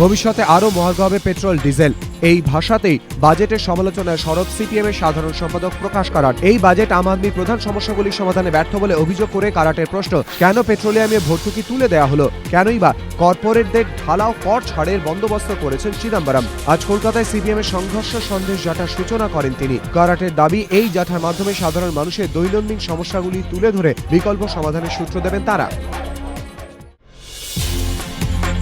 ভবিষ্যতে আরও মহার্ঘ হবে পেট্রোল, ডিজেল। এই ভাষাতেই বাজেটের সমালোচনায় শরৎ সিপিএম এর সাধারণ সম্পাদক প্রকাশ কারাট এই বাজেট আম আদমির প্রধান সমস্যাগুলির সমাধানে ব্যর্থ বলে অভিযোগ করে কারাটের প্রশ্ন, কেন পেট্রোলিয়ামে ভর্তুকি তুলে দেওয়া হলো? কেনই বা কর্পোরেটদের ঢালাও কর ছাড়ের বন্দোবস্ত করেছেন চিদম্বরম। আজ কলকাতায় সিপিএম এর সংঘর্ষ সন্দেশ জাটার সূচনা করেন তিনি। কারাটের দাবি, এই জাঠার মাধ্যমে সাধারণ মানুষের দৈনন্দিন সমস্যাগুলি তুলে ধরে বিকল্প সমাধানের সূত্র দেবেন তারা।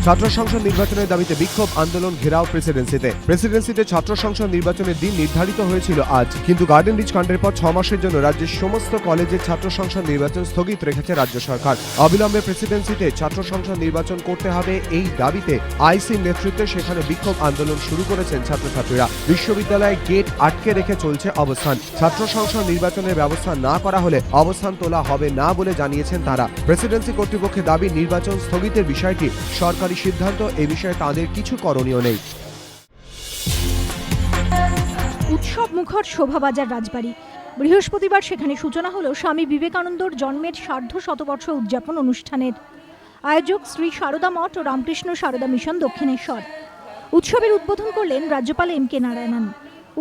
ছাত্র সংসদ নির্বাচনের দাবিতে বিক্ষোভ আন্দোলন ঘেরাও প্রেসিডেন্সিতে। প্রেসিডেন্সিতে ছাত্র সংসদ নির্বাচনের দিন নির্ধারিত হয়েছিল আজ। কিন্তু গার্ডেন রিচ কাণ্ডের পর ছ মাসের জন্য রাজ্যের সমস্ত কলেজের ছাত্র সংসদ নির্বাচন স্থগিত রেখেছে রাজ্য সরকার। অবিলম্বে প্রেসিডেন্সিতে ছাত্র সংসদ নির্বাচন করতে হবে এই দাবিতে আইসির নেতৃত্বে সেখানে বিক্ষোভ আন্দোলন শুরু করেছেন ছাত্রছাত্রীরা। বিশ্ববিদ্যালয়ে গেট আটকে রেখে চলছে অবস্থান। ছাত্র সংসদ নির্বাচনের ব্যবস্থা না করা হলে অবস্থান তোলা হবে না বলে জানিয়েছেন তারা। প্রেসিডেন্সি কর্তৃপক্ষের দাবি নির্বাচন স্থগিতের বিষয়টি সরকারি সিদ্ধান্ত, এ বিষয়ে তাদের কিছু করণীয় নেই। উৎসব মুখর শোভাবাজার রাজবাড়ি। বৃহস্পতিবার সেখানে সূচনা হলো স্বামী বিবেকানন্দর জন্মের সার্ধ শতবর্ষ উদযাপন অনুষ্ঠানের। আয়োজক শ্রী সারদা মঠ ও রামকৃষ্ণ সারদা মিশন দক্ষিণেশ্বর। উৎসবের উদ্বোধন করলেন রাজ্যপাল এম কে নারায়ণন।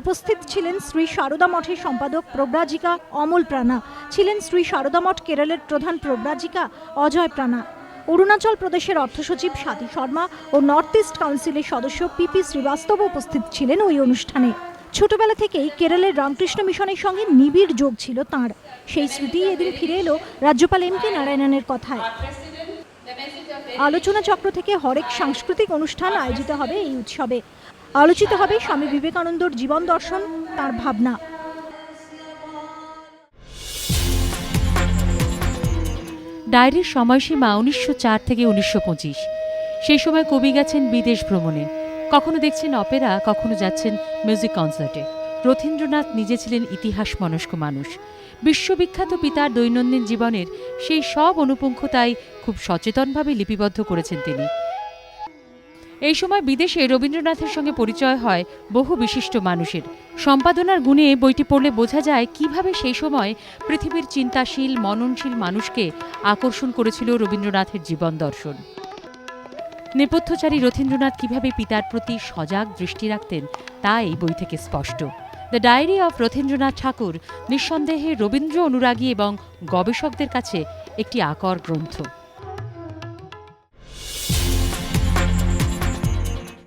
উপস্থিত ছিলেন শ্রী সারদা মঠের সম্পাদক প্রব্রাজিকা অমল প্রাণা ছিলেন শ্রী সারদা মঠ কেরলের প্রধান প্রব্রাজিকা অজয় প্রাণা অরুণাচল প্রদেশের অর্থসচিব স্বাতী শর্মা ও নর্থ ইস্ট কাউন্সিলের সদস্য পিপি শ্রীবাস্তব উপস্থিত ছিলেন ওই অনুষ্ঠানে। ছোটবেলা থেকেই কেরলের রামকৃষ্ণ মিশনের সঙ্গে নিবিড় যোগ ছিল তাঁর। সেই স্মৃতি এদিন ফিরে এলো রাজ্যপাল এম কে নারায়ণনের কথায়। আলোচনা চক্র থেকে হরেক সাংস্কৃতিক অনুষ্ঠান আয়োজিত হবে এই উৎসবে। আলোচিত হবে স্বামী বিবেকানন্দর জীবন দর্শন, তার ভাবনা। ডায়েরির সময়সীমা উনিশশো চার থেকে উনিশশো পঁচিশ। সেই সময় কবি গেছেন বিদেশ ভ্রমণে। কখনো দেখছেন অপেরা, কখনো যাচ্ছেন মিউজিক কনসার্টে। রথীন্দ্রনাথ নিজে ছিলেন ইতিহাস মনস্ক মানুষ। বিশ্ববিখ্যাত পিতার দৈনন্দিন জীবনের সেই সব অনুপুঙ্খতাই খুব সচেতনভাবে লিপিবদ্ধ করেছেন তিনি। এই সময় বিদেশে রবীন্দ্রনাথের সঙ্গে পরিচয় হয় বহু বিশিষ্ট মানুষের। সম্পাদনার গুণে বইটি পড়লে বোঝা যায় কীভাবে সেই সময় পৃথিবীর চিন্তাশীল, মননশীল মানুষকে আকর্ষণ করেছিল রবীন্দ্রনাথের জীবন দর্শন। নেপথ্যচারী রথীন্দ্রনাথ কীভাবে পিতার প্রতি সজাগ দৃষ্টি রাখতেন, তা এই বই থেকে স্পষ্ট। The diary of Rathindranath Thakur নিঃসন্দেহে রবীন্দ্র অনুরাগী এবং গবেষকদের কাছে একটি আকর গ্রন্থ।